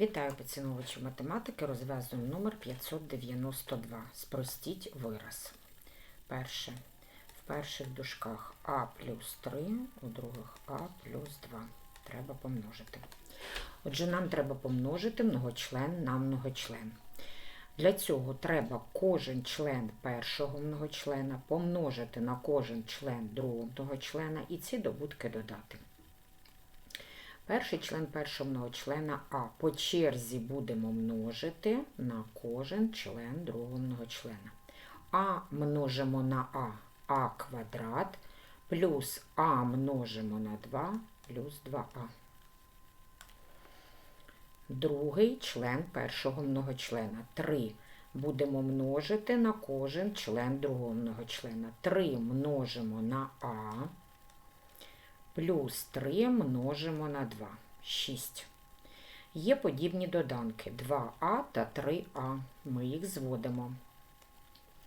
Вітаю поціновувачі математики. Розв'язуємо номер 592. Спростіть вираз. Перше. В перших дужках А плюс 3, у других А плюс 2. Треба помножити. Отже, нам треба помножити многочлен на многочлен. Для цього треба кожен член першого многочлена помножити на кожен член другого многочлена і ці добутки додати. Перший член першого многочлена А по черзі будемо множити на кожен член другого многочлена. А множимо на А А квадрат плюс А множимо на 2 плюс 2А. Другий член першого многочлена 3 будемо множити на кожен член другого многочлена. 3 множимо на А плюс 3 множимо на 2. 6. Є подібні доданки 2а та 3а. Ми їх зводимо.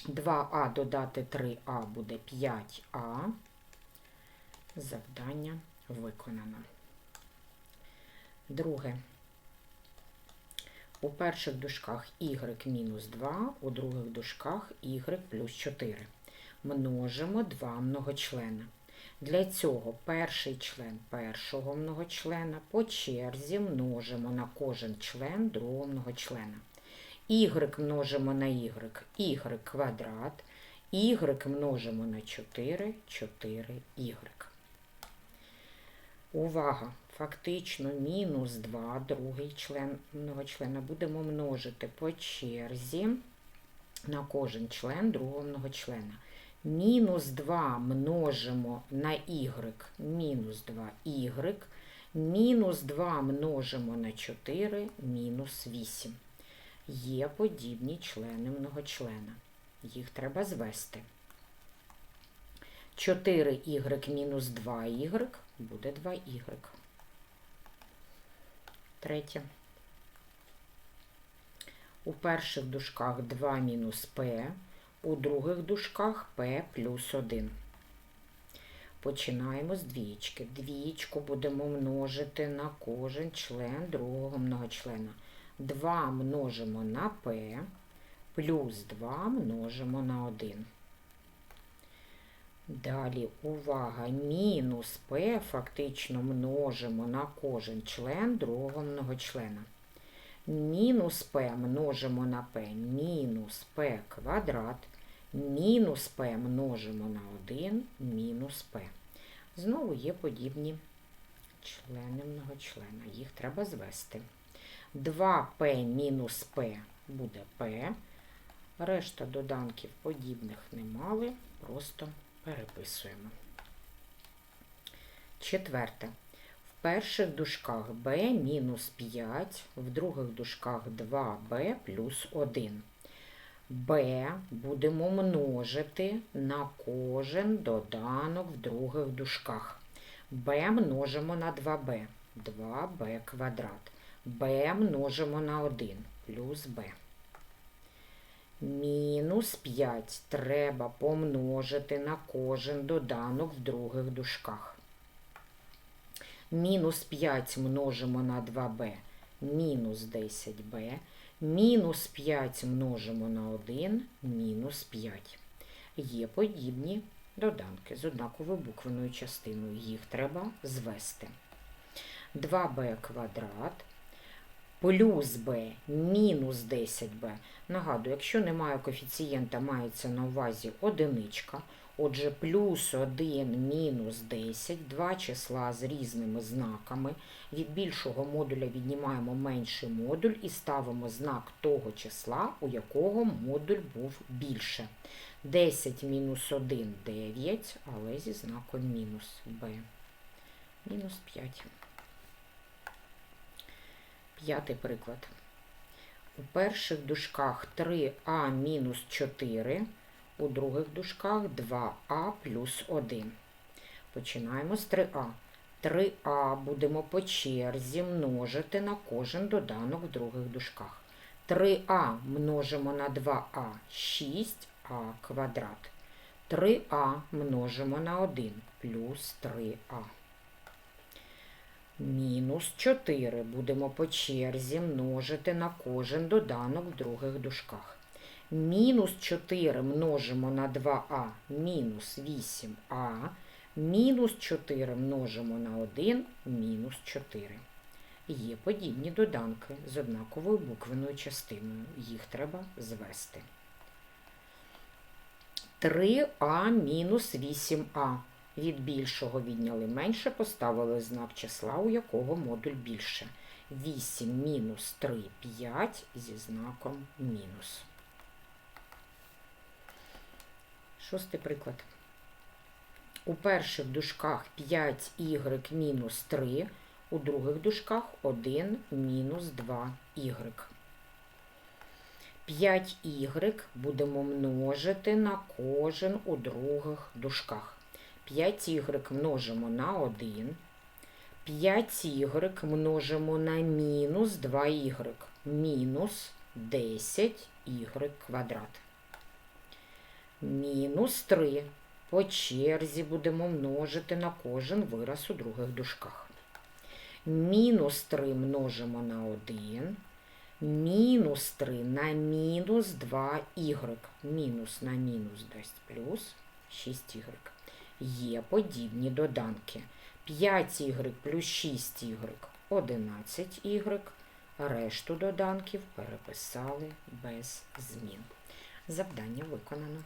2а додати 3а буде 5а. Завдання виконано. Друге. У перших дужках y мінус 2, у других дужках y плюс 4. Множимо два многочлена. Для цього перший член першого многочлена по черзі множимо на кожен член другого многочлена. Y множимо на y, y квадрат, y множимо на 4, 4y. Увага! Фактично мінус 2, другий член многочлена будемо множити по черзі на кожен член другого многочлена. Мінус 2 множимо на y, мінус 2y, мінус 2 множимо на 4, мінус 8. Є подібні члени многочлена. Їх треба звести. 4y мінус 2y буде 2y. Третє. У перших дужках 2 мінус p, у других дужках p плюс 1. Починаємо з двієчки. Двієчку будемо множити на кожен член другого многочлена. 2 множимо на p, плюс 2 множимо на 1. Далі, увага, мінус p фактично множимо на кожен член другого многочлена. Мінус p множимо на p, мінус p квадрат, мінус p множимо на 1, мінус p. Знову є подібні члени многочлена. Їх треба звести. 2p мінус p буде p. Решта доданків подібних не мали, просто переписуємо. Четверте. В перших дужках b мінус 5, в других дужках 2b плюс 1. B будемо множити на кожен доданок в других дужках. b множимо на 2b, 2b квадрат. b множимо на 1 плюс b. Мінус 5 треба помножити на кожен доданок в других дужках. Мінус 5 множимо на 2b, мінус 10b, мінус 5 множимо на 1, мінус 5. Є подібні доданки з однаковою буквеною частиною. Їх треба звести. 2b квадрат плюс b мінус 10b. Нагадую, якщо немає коефіцієнта, мається на увазі одиничка. Отже, плюс 1 мінус 10, два числа з різними знаками. Від більшого модуля віднімаємо менший модуль і ставимо знак того числа, у якого модуль був більше. 10 мінус 1 9, але зі знаком мінус b. Мінус 5. П'ятий приклад. У перших дужках 3а мінус 4, у других дужках 2а плюс 1. Починаємо з 3а. 3а будемо по черзі множити на кожен доданок в других дужках. 3а множимо на 2а 6а квадрат. 3а множимо на 1 плюс 3а. Мінус 4 будемо по черзі множити на кожен доданок в других дужках. Мінус 4 множимо на 2а, мінус 8а. Мінус 4 множимо на 1, мінус 4. Є подібні доданки з однаковою буквеною частиною. Їх треба звести. 3а мінус 8а. Від більшого відняли менше, поставили знак числа, у якого модуль більше. 8 мінус 3 – 5 зі знаком мінус. Шостий приклад. У перших дужках 5y мінус 3, у других дужках 1 мінус 2y. 5y будемо множити на кожен у других дужках. 5y множимо на 1. 5y множимо на мінус 2y. Мінус 10y квадрат. Мінус 3. По черзі будемо множити на кожен вираз у других дужках. Мінус 3 множимо на 1. Мінус 3 на мінус 2y. Мінус на мінус дасть плюс 6y. Є подібні доданки. 5y плюс 6y 11y. Решту доданків переписали без змін. Завдання виконано.